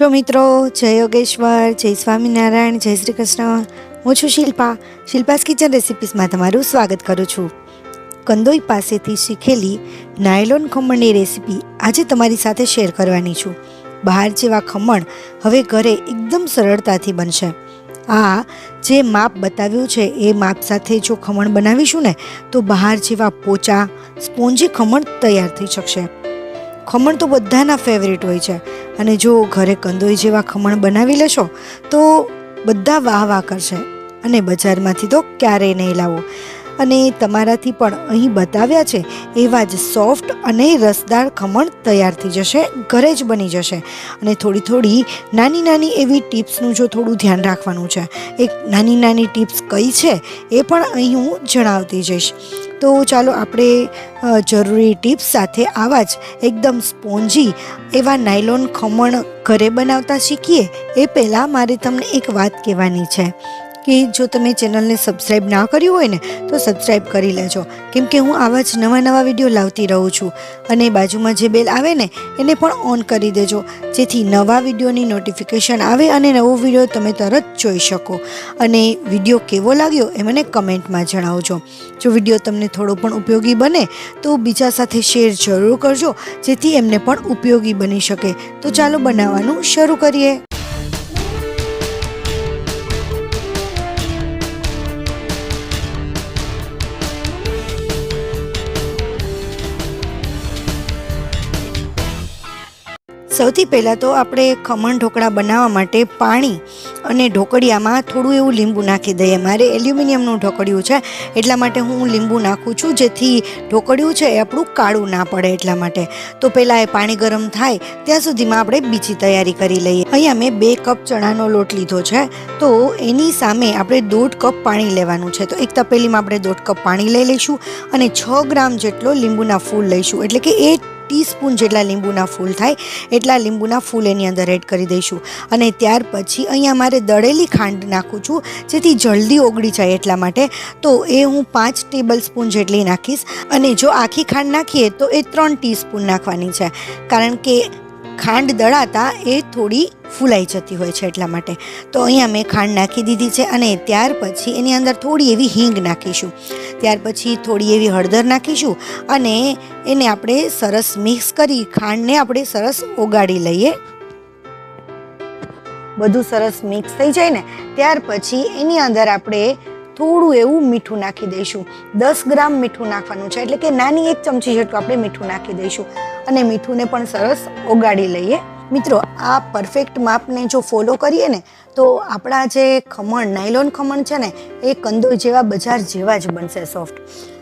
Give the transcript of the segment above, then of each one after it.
જો મિત્રો, જય યોગેશ્વર, જય સ્વામિનારાયણ, જય શ્રી કૃષ્ણ. હું છું શિલ્પા. શિલ્પાસ કિચન રેસિપીસમાં તમારું સ્વાગત કરું છું. કંદોઈ પાસેથી શીખેલી નાયલોન ખમણની રેસિપી આજે તમારી સાથે શેર કરવાની છું. બહાર જેવા ખમણ હવે ઘરે એકદમ સરળતાથી બનશે. આ જે માપ બતાવ્યું છે, એ માપ સાથે જો ખમણ બનાવીશું ને, તો બહાર જેવા પોચા, સ્પોન્જી ખમણ તૈયાર થઈ શકશે. ખમણ તો બધાના ફેવરેટ હોય છે. અને જો ઘરે કંદોઈ જેવા ખમણ બનાવી લેશો, તો બધા વાહ વાહ કરશે. અને બજારમાંથી તો ક્યારેય નહીં લાવો. અને તમારાથી પણ અહીં બતાવ્યા છે, એવા જ સોફ્ટ અને રસદાર ખમણ તૈયાર થઈ જશે, ઘરે જ બની જશે. અને થોડી થોડી નાની નાની એવી ટિપ્સનું જો થોડું ધ્યાન રાખવાનું છે. એક નાની નાની ટિપ્સ કઈ છે, એ પણ અહીં હું જણાવતી જઈશ. તો ચાલો આપણે જરૂરી ટિપ્સ સાથે આવા જ એકદમ સ્પોન્જી એવા નાયલોન ખમણ ઘરે બનાવતા શીખીએ. એ પહેલાં મારે તમને એક વાત કહેવાની છે. કે જો તમે ચેનલને સબસ્ક્રાઈબ ના કર્યું હોય ને, તો સબસ્ક્રાઈબ કરી લેજો. કેમ કે હું આવા જ નવા નવા વીડિયો લાવતી રહું છું. અને બાજુમાં જે બેલ આવે ને, એને પણ ઓન કરી દેજો. જેથી નવા વિડીયોની નોટિફિકેશન આવે અને નવો વીડિયો તમે તરત જોઈ શકો. અને વીડિયો કેવો લાગ્યો એ મને કમેન્ટમાં જણાવજો. જો વીડિયો તમને થોડો પણ ઉપયોગી બને, તો બીજા સાથે શેર જરૂર કરજો, જેથી એમને પણ ઉપયોગી બની શકે. તો ચાલો બનાવવાનું શરૂ કરીએ. સૌથી પહેલાં તો આપણે ખમણ ઢોકળા બનાવવા માટે પાણી અને ઢોકળિયામાં થોડું એવું લીંબુ નાખી દઈએ. મારે એલ્યુમિનિયમનું ઢોકળિયું છે, એટલા માટે હું લીંબુ નાખું છું, જેથી ઢોકળિયું છે એ આપણું કાળું ના પડે એટલા માટે. તો પહેલાં એ પાણી ગરમ થાય, ત્યાં સુધીમાં આપણે બીજી તૈયારી કરી લઈએ. અહીંયા મેં બે કપ ચણાનો લોટ લીધો છે, તો એની સામે આપણે દોઢ કપ પાણી લેવાનું છે. તો એક તપેલીમાં આપણે દોઢ કપ પાણી લઈ લઈશું અને છ ગ્રામ જેટલો લીંબુના ફૂલ લઈશું. એટલે કે એ ટીસ્પૂન જેટલા લીંબુના ફૂલ થાય એટલા લીંબુના ફૂલ એની અંદર એડ કરી દઈશું. અને ત્યાર પછી અહીંયા મારે દળેલી ખાંડ નાખું છું, જેથી જલ્દી ઓગળી જાય એટલા માટે. તો એ હું પાંચ ટેબલ સ્પૂન જેટલી નાખીશ. અને જો આખી ખાંડ નાખીએ તો એ ત્રણ ટીસ્પૂન નાખવાની છે. કારણ કે ખાંડ દળાતા એ થોડી ફૂલાઈ જતી હોય છે એટલા માટે. તો અહીંયા મેં ખાંડ નાખી દીધી છે અને ત્યાર પછી એની અંદર થોડી એવી હિંગ નાખીશું. ત્યાર પછી થોડી એવી હળદર નાખીશું અને એને આપણે સરસ મિક્સ કરી ખાંડને આપણે સરસ ઓગાળી લઈએ. બધું સરસ મિક્સ થઈ જાય ને, ત્યાર પછી એની અંદર આપણે થોડું એવું મીઠું નાખી દઈશું. દસ ગ્રામ મીઠું નાખવાનું છે. એટલે કે નાની એક ચમચી જેટલું આપણે મીઠું નાખી દઈશું. અને મીઠુંને પણ સરસ ઓગાળી લઈએ. મિત્રો, આ પરફેક્ટ માપને જો ફોલો કરીએ ને, તો આપણા જે ખમણ નાયલોન ખમણ છે ને, એ કંદોઈ જેવા બજાર જેવા જ બનશે સોફ્ટ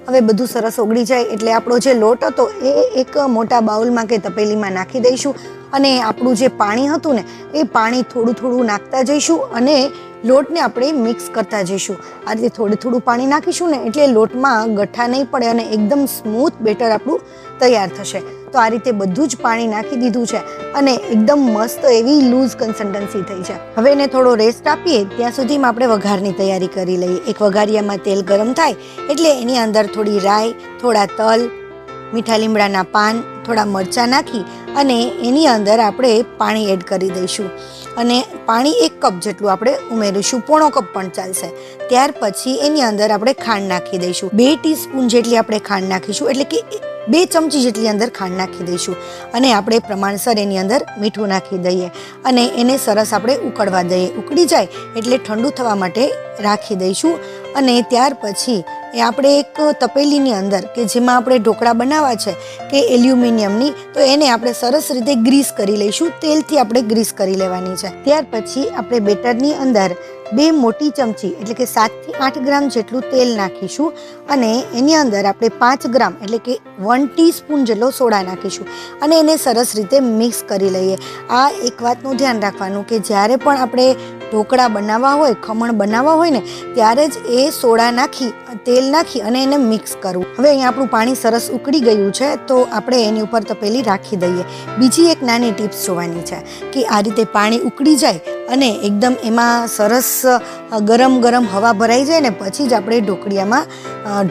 હવે બધું સરસ ઓગળી જાય એટલે આપણો જે લોટ હતો, એ એક મોટા બાઉલમાં કે તપેલીમાં નાખી દઈશું. અને આપણું જે પાણી હતું ને, એ પાણી થોડું થોડું નાખતા જઈશું અને લોટને આપણે મિક્સ કરતા જઈશું. આ રીતે થોડું થોડું પાણી નાખીશું ને એટલે લોટમાં ગઠ્ઠા નહીં પડે અને એકદમ સ્મૂથ બેટર આપણું તૈયાર થશે. તો આ રીતે બધું જ પાણી નાખી દીધું છે અને એકદમ મસ્ત એવી લૂઝ કન્સિસ્ટન્સી થઈ છે. હવે એને થોડો રેસ્ટ આપીએ, ત્યાં સુધીમાં આપણે વઘારની તૈયારી કરી લઈએ. એક વઘારિયામાં તેલ ગરમ થાય એટલે એની અંદર થોડી રાઈ, થોડા તલ, મીઠા લીમડાના પાન, થોડા મરચાં નાખી અને એની અંદર આપણે પાણી એડ કરી દઈશું. અને પાણી એક કપ જેટલું આપણે ઉમેરીશું. પોણો કપ પણ ચાલશે. ત્યાર પછી એની અંદર આપણે ખાંડ નાખી દઈશું. બે ટીસ્પૂન જેટલી આપણે ખાંડ નાખીશું, એટલે કે બે ચમચી જેટલી અંદર ખાંડ નાખી દઈશું. અને આપણે પ્રમાણસર એની અંદર મીઠું નાખી દઈએ. અને એને સરસ આપણે ઉકળવા દઈએ. ઉકળી જાય એટલે ઠંડુ થવા માટે રાખી દઈશું. અને ત્યાર પછી એ આપણે એક તપેલીની અંદર કે જેમાં આપણે ઢોકળા બનાવવા છે કે એલ્યુમિનિયમની, તો એને આપણે સરસ રીતે ગ્રીસ કરી લઈશું, તેલથી આપણે ગ્રીસ કરી લેવાની છે. ત્યાર પછી આપણે બેટરની અંદર બે મોટી ચમચી, એટલે કે સાતથી આઠ ગ્રામ જેટલું તેલ નાખીશું અને એની અંદર આપણે પાંચ ગ્રામ, એટલે કે વન ટીસ્પૂન જેટલો સોડા નાખીશું અને એને સરસ રીતે મિક્સ કરી લઈએ. આ એક વાતનું ધ્યાન રાખવાનું કે જ્યારે પણ આપણે ઢોકળા બનાવવા હોય, ખમણ બનાવવા હોય ને, ત્યારે જ એ સોડા નાખી, તેલ નાખી અને એને મિક્સ કરવું. હવે અહીંયા આપણું પાણી સરસ ઉકળી ગયું છે, તો આપણે એની ઉપર તપેલી રાખી દઈએ. બીજી એક નાની ટિપ્સ જોવાની છે કે આ રીતે પાણી ઉકળી જાય અને એકદમ એમાં સરસ ગરમ ગરમ હવા ભરાઈ જાય ને પછી જ આપણે ઢોકળિયામાં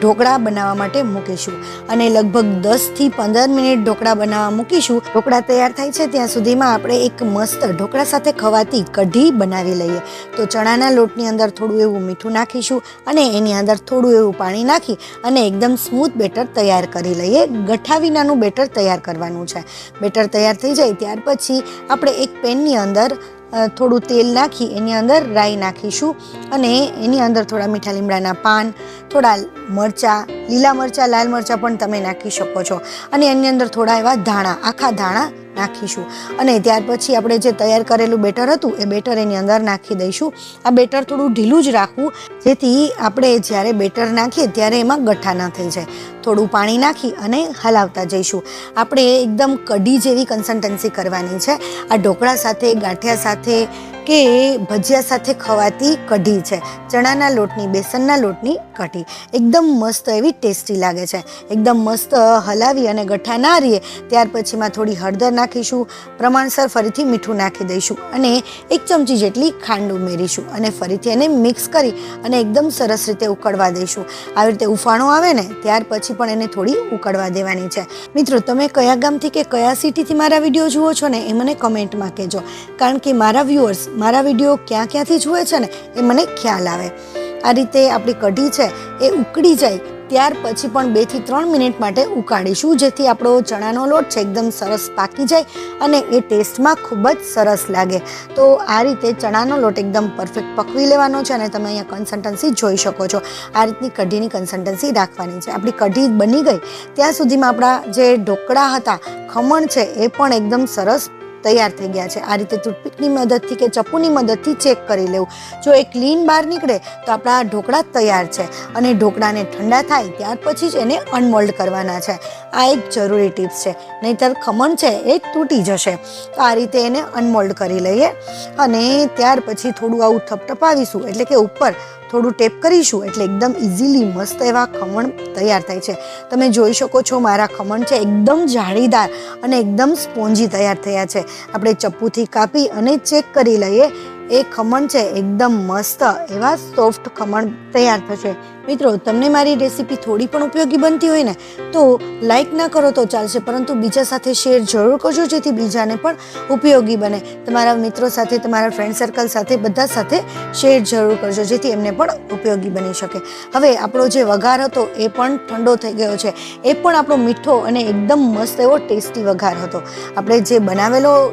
ઢોકળા બનાવવા માટે મૂકીશું. અને લગભગ દસથી પંદર મિનિટ ઢોકળા બનાવવા મૂકીશું. ઢોકળા તૈયાર થાય છે ત્યાં સુધીમાં આપણે એક મસ્ત ઢોકળા સાથે ખવાતી કઢી બનાવી લઈએ. તો ચણાના લોટની અંદર થોડું એવું મીઠું નાખીશું અને એની અંદર થોડું એવું પાણી નાખી અને એકદમ સ્મૂથ બેટર તૈયાર કરી લઈએ. ગઠ્ઠા વિનાનું બેટર તૈયાર કરવાનું છે. બેટર તૈયાર થઈ જાય ત્યાર પછી આપણે એક પેનની અંદર થોડું તેલ નાખી, એની અંદર રાઈ નાખીશું. અને એની અંદર થોડા મીઠા લીમડાના પાન, થોડા મરચાં લીલા મરચાં, લાલ મરચાં પણ તમે નાખી શકો છો. અને એની અંદર થોડા એવા ધાણા, આખા ધાણા નાખીશું. અને ત્યાર પછી આપણે જે તૈયાર કરેલું બેટર હતું, એ બેટર એની અંદર નાખી દઈશું. આ બેટર થોડું ઢીલું જ રાખવું, જેથી આપણે જ્યારે બેટર નાખીએ ત્યારે એમાં ગઠ્ઠા ન થઈ જાય. થોડું પાણી નાખી અને હલાવતા જઈશું. આપણે એકદમ કઢી જેવી કન્સિસ્ટન્સી કરવાની છે. આ ઢોકળા સાથે, ગાંઠિયા સાથે કે ભજીયા સાથે ખવાતી કઢી છે. ચણાના લોટની, બેસનના લોટની કઢી. એકદમ મસ્ત એવી ટેસ્ટી લાગે છે. એકદમ મસ્ત હલાવી અને ગઠ્ઠા ના રહીએ ત્યાર પછીમાં થોડી હળદર નાખીશું. પ્રમાણસર ફરીથી મીઠું નાખી દઈશું અને એક ચમચી જેટલી ખાંડ ઉમેરીશું અને ફરીથી એને મિક્સ કરી અને એકદમ સરસ રીતે ઉકળવા દઈશું. આવી રીતે ઉફાણો આવે ને, ત્યાર પછી પણ એને થોડી ઉકળવા દેવાની છે. મિત્રો, તમે કયા ગામથી કે કયા સિટીથી મારા વીડિયો જુઓ છો ને, એ મને કમેન્ટમાં કહેજો. કારણ કે મારા વ્યુઅર્સ મારા વીડિયો ક્યાં ક્યાંથી જુએ છે ને એ મને ખ્યાલ આવે. આ રીતે આપણી કઢી છે એ ઉકળી જાય ત્યાર પછી પણ બેથી ત્રણ મિનિટ માટે ઉકાળીશું, જેથી આપણો ચણાનો લોટ છે એકદમ સરસ પાકી જાય અને એ ટેસ્ટમાં ખૂબ જ સરસ લાગે. તો આ રીતે ચણાનો લોટ એકદમ પરફેક્ટ પકવી લેવાનો છે અને તમે અહીંયા કન્સલ્ટન્સી જોઈ શકો છો. આ રીતની કઢીની કન્સલ્ટન્સી રાખવાની છે. આપણી કઢી બની ગઈ. ત્યાં સુધીમાં આપણા જે ઢોકળા હતા, ખમણ છે એ પણ એકદમ સરસ તૈયાર થઈ ગયા છે. આ રીતે ટૂથપીકની મદદથી કે ચપ્પુની મદદથી ચેક કરી લેવું. જો એ ક્લીન બહાર નીકળે તો આપણા ઢોકળા તૈયાર છે અને ઢોકળાને ઠંડા થાય ત્યાર પછી જ એને અનમોલ્ડ કરવાના છે. આ એક જરૂરી ટિપ્સ છે. નહીંતર ખમણ છે એ તૂટી જશે. તો આ રીતે એને અનમોલ્ડ કરી લઈએ અને ત્યાર પછી થોડું આવું થપથપાવીશું. એટલે કે ઉપર થોડું ટેપ કરીશું એટલે એકદમ ઇઝીલી મસ્ત એવા ખમણ તૈયાર થાય છે. તમે જોઈ શકો છો મારા ખમણ છે એકદમ જાળીદાર અને એકદમ સ્પોન્જી તૈયાર થયા છે. આપણે ચપ્પુથી કાપી અને ચેક કરી લઈએ. એ ખમણ છે એકદમ મસ્ત એવા સોફ્ટ ખમણ તૈયાર થશે. મિત્રો, તમને મારી રેસીપી થોડી પણ ઉપયોગી બનતી હોય ને, તો લાઈક ના કરો તો ચાલશે, પરંતુ બીજા સાથે શેર જરૂર કરજો, જેથી બીજાને પણ ઉપયોગી બને. તમારા મિત્રો સાથે, તમારા ફ્રેન્ડ સર્કલ સાથે, બધા સાથે શેર જરૂર કરજો, જેથી એમને પણ ઉપયોગી બની શકે. હવે, આપણો જે વઘાર હતો, એ પણ ઠંડો થઈ ગયો છે. એ પણ આપણો મીઠો અને એકદમ મસ્ત એવો ટેસ્ટી વઘાર હતો. આપણે જે બનાવેલો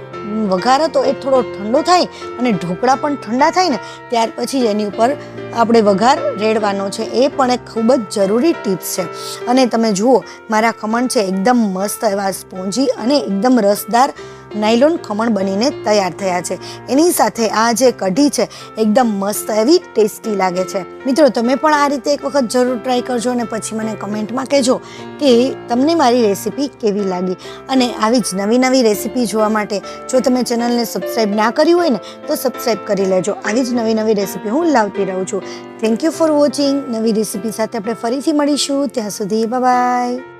વઘાર હતો, એ થોડો ઠંડો થાય અને ઢોકળા પણ ઠંડા થાય ને, ત્યાર પછી એની ઉપર આપણે વઘાર રેડવાનો છે એ પણ એક ખૂબ જ જરૂરી ટિપ્સ છે. અને તમે જુઓ, મારા ખમણ છે એકદમ મસ્ત એવા સ્પોન્જી અને એકદમ રસદાર નાયલોન ખમણ બનીને તૈયાર થયા છે. એની સાથે આ જે કઢી છે, એકદમ મસ્ત એવી ટેસ્ટી લાગે છે. મિત્રો, તમે પણ આ રીતે એક વખત જરૂર ટ્રાય કરજો અને પછી મને કમેન્ટમાં કહેજો કે તમને મારી રેસીપી કેવી લાગી. અને આવી જ નવી નવી રેસીપી જોવા માટે જો તમે ચેનલને સબસ્ક્રાઈબ ના કરી હોય ને, તો સબસ્ક્રાઈબ કરી લેજો. આવી જ નવી નવી રેસીપી હું લાવતી રહું છું. થેન્ક યુ ફોર વોચિંગ નવી રેસીપી સાથે આપણે ફરીથી મળીશું. ત્યાં સુધી બાય